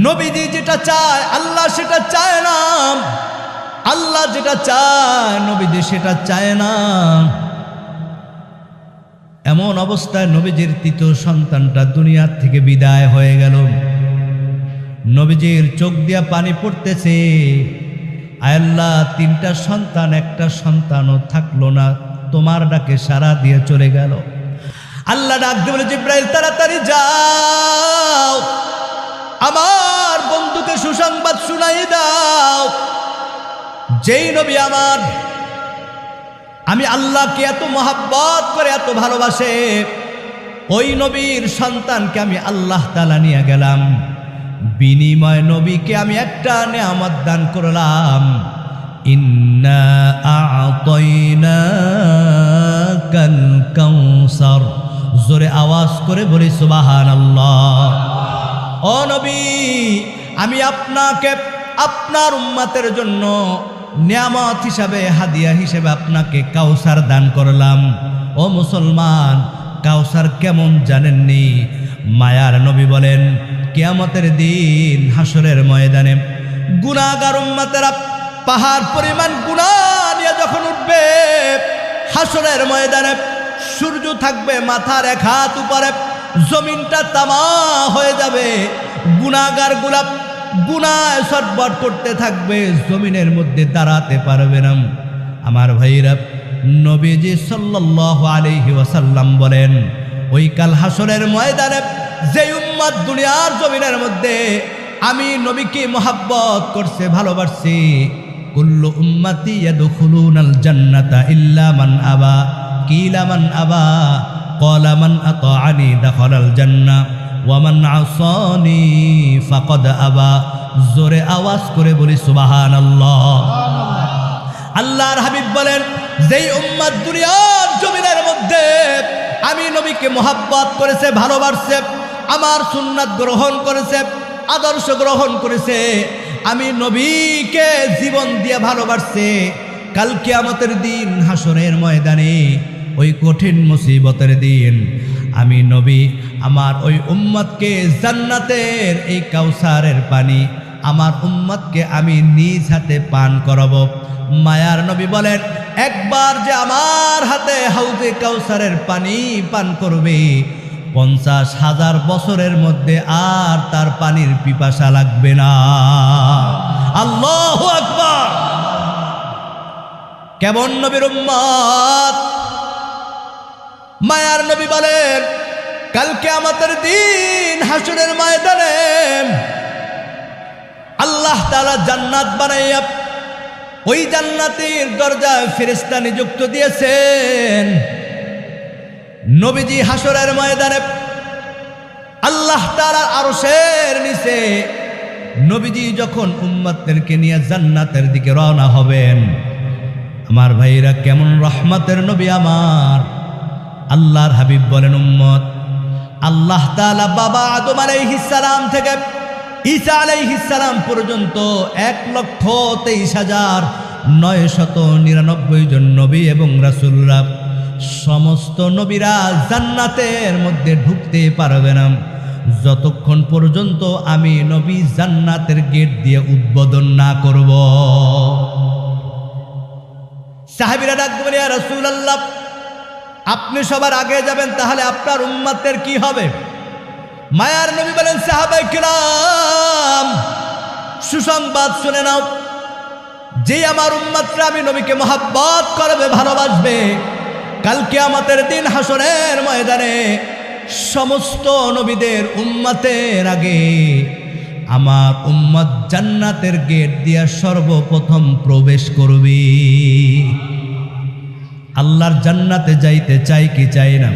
নবীজি যেটা চায়, আল্লাহ সেটা চায় না। আল্লাহ যেটা চায়, নবীজি সেটা চায় না। এমন অবস্থায় নবীজির তৃতীয় সন্তানটা দুনিয়ার থেকে বিদায় হয়ে গেল। নবীজির চোখ দিয়া পানি পড়তেছে। আয়াল্লাহ তিনটা সন্তান, একটা সন্তানও থাকল না। তোমার ডাকে সারা দিয়ে চলে গেল। আল্লাহ ডাক দিয়ে বলে, জিব্রাইল, তাড়াতাড়ি যাও। আমার বন্ধুকে সুসংবাদ শুনাই দাও। যেই নবী আমার, আমি আল্লাহকে এত মহাব্বত করে এত ভালোবাসে, ওই নবীর সন্তানকে আমি আল্লাহ তালা নিয়ে গেলাম। বিনিময় নবীকে আমি একটা নেয়ামত দান করলাম। ইন্না জোরে আওয়াজ করে বলি সুবাহান আল্লাহ নবী আমি আপনাকে, আপনার উম্মাতের জন্য নিয়ামত হিসাবে, হাদিয়া হিসেবে আপনাকে কাউসার দান করলাম। ও মুসলমান, কাউসার কেমন জানেননি? মায়ার নবী বলেন, কেয়ামতের দিন হাসরের ময়দানে গুণাগার উম্মাতেরা পাহাড় পরিমাণ গুণা নিয়ে যখন উঠবে হাসরের ময়দানে সূর্য থাকবে, মাথার এক হাত উপরে, জমিনটা তামা হয়ে যাবে। গুণাগার গোলাপ গুনায় সটবট করতে থাকবে, জমিনের মধ্যে দাঁড়াতে পারবে না। আমার ভাইরা নবীজি সাল্লাল্লাহু আলাইহি ওয়াসাল্লাম বলেন, ওই কাল হাসরের ময়দানে যে উম্মাদ দুনিয়ার জমিনের মধ্যে আমি নবীকে মোহাব্বত করছে, ভালোবাসছি, কুল্লু উম্মাতি ইয়াদখুলুনাল জান্নাতা ইল্লা মান আবা, কিলা মান আবা, ক্বালা মান আতাআনি দাখালাল জান্নাহ। ওয়ামান আসানি ফাকাদ আবা। জোরে আওয়াজ করে বলি, সুবহানাল্লাহ। আল্লাহর হাবিব বলেন, যেই উম্মাদ দুনিয়ার জমিনের মধ্যে আমি নবীকে মোহাব্বত করেছে, ভালোবাসছে, আমার সুন্নাত গ্রহণ করেছে, আদর্শ গ্রহণ করেছে, আমি নবীকে জীবন দিয়ে ভালোবাসছে কালকে আমাদের দিন হাসরের ময়দানে, ওই কঠিন মুসিবতের দিন আমি নবী আমার ওই উম্মতকে জান্নাতের এই কাউসারের পানি আমার উম্মতকে আমি নিজ হাতে পান করাব। মায়ার নবী বলেন, একবার যে আমার হাতে হাউজে কাউসারের পানি পান করবে, পঞ্চাশ হাজার বছরের মধ্যে আর তার পানির পিপাসা লাগবে না। আল্লাহ আকবার। কেমন নবীর উম্মত? মায়ার নবী বলেন কালকে আমাদের দিন হাসুরের ময়দানে আল্লাহ তালা জান্নাত বানাইয়া ওই জান্নাতের দরজায় ফেরেস্তা নিযুক্ত দিয়েছেন। নবীজি হাসরের ময়দানে আল্লাহ তালা আরশের নিচে নবীজি যখন উম্মতদেরকে নিয়ে জান্নাতের দিকে রওনা হবেন, আমার ভাইরা কেমন রহমতের নবী আমার? আল্লাহর হাবিব বলেন, উম্মত আল্লাহ তাআলা বাবা আদম আলাইহিসসালাম থেকে ঈসা আলাইহিসসালাম পর্যন্ত এক লক্ষ তেইশ হাজার নয় শত নিরানব্বই জন নবী এবং রাসুলরা সমস্ত নবীরা জান্নাতের মধ্যে ঢুকতে পারবে না। যতক্ষণ পর্যন্ত আমি নবী জান্নাতের গেট দিয়ে উদ্বোধন না করব। সাহাবিরা ডাক বলে রসুল আল্লাহ আপনি সবার আগে যাবেন, তাহলে আপনার উম্মাতের কি হবে? মায়ার নবী বলেন সাহাবাই কিরাম, সুসংবাদ শুনে নাও। যে আমার উম্মাতরা আমি নবীকে মহাব্বত করবে, ভালোবাসবে কালকে আমাদের দিন হাসনের ময়দানে সমস্ত নবীদের উম্মাতের আগে আমার উম্মত জান্নাতের গেট দিয়া সর্বপ্রথম প্রবেশ করবি। আল্লাহর জান্নাতে যাইতে চাই কি চাই না?